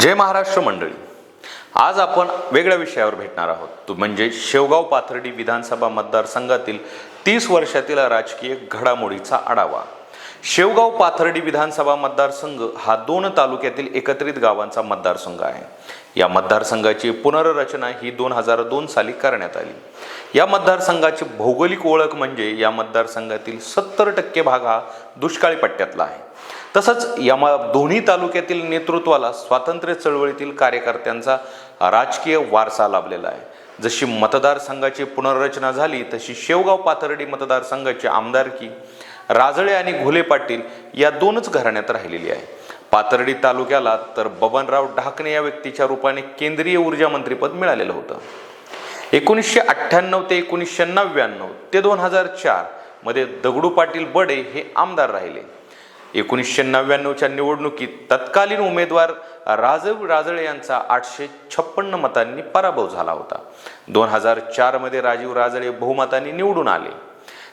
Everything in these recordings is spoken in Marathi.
जय महाराष्ट्र मंडळी. आज आपण वेगळ्या विषयावर भेटणार आहोत. म्हणजे शेवगाव पाथर्डी विधानसभा मतदारसंघातील तीस वर्षातील राजकीय घडामोडीचा आढावा. शेवगाव पाथर्डी विधानसभा मतदारसंघ हा दोन तालुक्यातील एकत्रित गावांचा मतदारसंघ आहे. या मतदारसंघाची पुनर्रचना ही दोन हजार दोन साली करण्यात आली. या मतदारसंघाची भौगोलिक ओळख म्हणजे या मतदारसंघातील सत्तर टक्के भाग हा दुष्काळी पट्ट्यातला आहे. तसंच या दोन्ही तालुक्यातील नेतृत्वाला स्वातंत्र्य चळवळीतील कार्यकर्त्यांचा राजकीय वारसा लाभलेला आहे. जशी मतदारसंघाची पुनर्रचना झाली तशी शेवगाव पाथर्डी मतदारसंघाची आमदारकी राजळे आणि घुले पाटील या दोनच घराण्यात राहिलेली आहे. पाथर्डी तालुक्याला तर बबनराव ढाकणे या व्यक्तीच्या रूपाने केंद्रीय ऊर्जा मंत्रीपद मिळालेलं होतं. एकोणीसशे अठ्ठ्याण्णव ते एकोणीसशे नव्याण्णव ते दोन हजार चारमध्ये दगडू पाटील बडे हे आमदार राहिले. एकोणीसशे नव्याण्णवच्या निवडणुकीत तत्कालीन उमेदवार राजव राजळे यांचा आठशे छप्पन्न मतांनी पराभव झाला होता. दोन हजार चारमध्ये राजीव राजळे बहुमतांनी निवडून आले.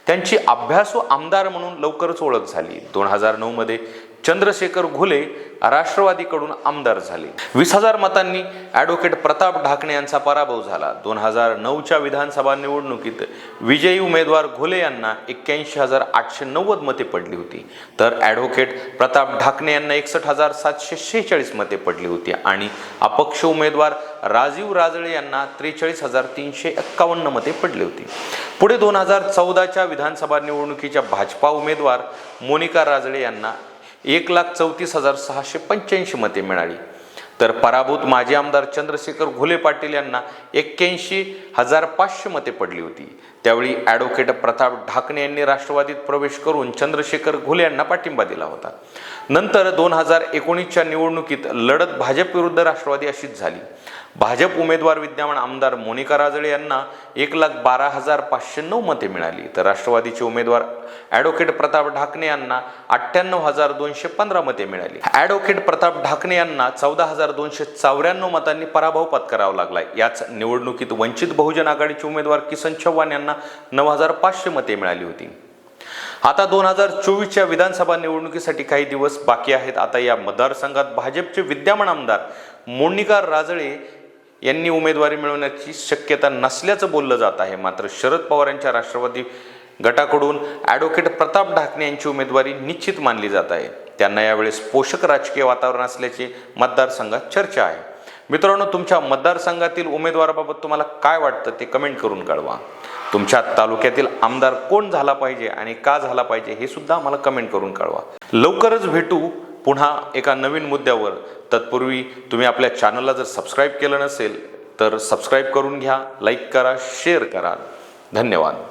त्यांची अभ्यासू आमदार म्हणून लवकरच ओळख झाली. दोन हजार नऊमध्ये चंद्रशेखर घुले राष्ट्रवादीकडून आमदार झाले. वीस हजार मतांनी ॲडव्होकेट प्रताप ढाकणे यांचा पराभव झाला. दोन हजार नऊच्या विधानसभा निवडणुकीत विजयी उमेदवार घुले यांना एक्क्याऐंशी हजार आठशे नव्वद मते पडली होती. तर ॲडव्होकेट प्रताप ढाकणे यांना एकसष्ट हजार सातशे शेहेचाळीस मते पडली होती आणि अपक्ष उमेदवार राजीव राजळे यांना त्रेचाळीस हजार तीनशे एक्कावन्न मते पडली होती. पुढे दोन हजार चौदाच्या विधानसभा निवडणुकीच्या भाजपा उमेदवार मोनिका राजळे यांना एक लाख चौतीस हजार सहाशे पंच्याऐंशी मते मिळाली. तर पराभूत माजी आमदार चंद्रशेखर घुले पाटील यांना एक्क्याऐंशी हजार पाचशे मते पडली होती. त्यावेळी ॲडव्होकेट प्रताप ढाकणे यांनी राष्ट्रवादीत प्रवेश करून चंद्रशेखर घुले यांना पाठिंबा दिला होता. नंतर दोन हजार एकोणीसच्या निवडणुकीत लढत भाजप विरुद्ध राष्ट्रवादी अशीच झाली. भाजप उमेदवार विद्यमान आमदार मोनिका राजळे यांना एक लाख बारा हजार पाचशे नऊ मते मिळाली. तर राष्ट्रवादीचे उमेदवार ॲडव्होकेट प्रताप ढाकणे यांना अठ्ठ्याण्णव हजार दोनशे पंधरा मते मिळाली. ॲडव्होकेट प्रताप ढाकणे यांना चौदा हजार दोनशे चौऱ्याण्णव मतांनी पराभव पत्करावा लागला याच निवडणुकीत वंचित बहुजन आघाडीचे उमेदवार किसन चव्हाण यांना नऊ हजार पाचशे मते मिळाली होती. आता दोन हजार चोवीसच्या विधानसभा निवडणुकीसाठी काही दिवस बाकी आहेत. आता या मतदारसंघात भाजपचे विद्यमान आमदार मोडणीकार राजळे यांनी उमेदवारी मिळवण्याची शक्यता नसल्याचं बोललं जात आहे. मात्र शरद पवार यांच्या राष्ट्रवादी गटाकडून ॲडव्होकेट प्रताप ढाकणे यांची उमेदवारी निश्चित मानली जात आहे. त्यांना यावेळेस पोषक राजकीय वातावरण असल्याची मतदारसंघात चर्चा आहे. मित्रांनो तुमच्या मतदारसंघातील उमेदवाराबाबत तुम्हाला काय वाटतं ते कमेंट करून कळवा. तुमच्या तालुक्यातील आमदार कोण झाला पाहिजे आणि का झाला पाहिजे हे सुद्धा आम्हाला कमेंट करून कळवा. लवकरच भेटू पुन्हा एका नवीन मुद्द्यावर. तत्पूर्वी तुम्ही आपल्या चॅनलला जर सबस्क्राईब केलं नसेल तर सबस्क्राईब करून घ्या लाईक करा शेअर करा. धन्यवाद.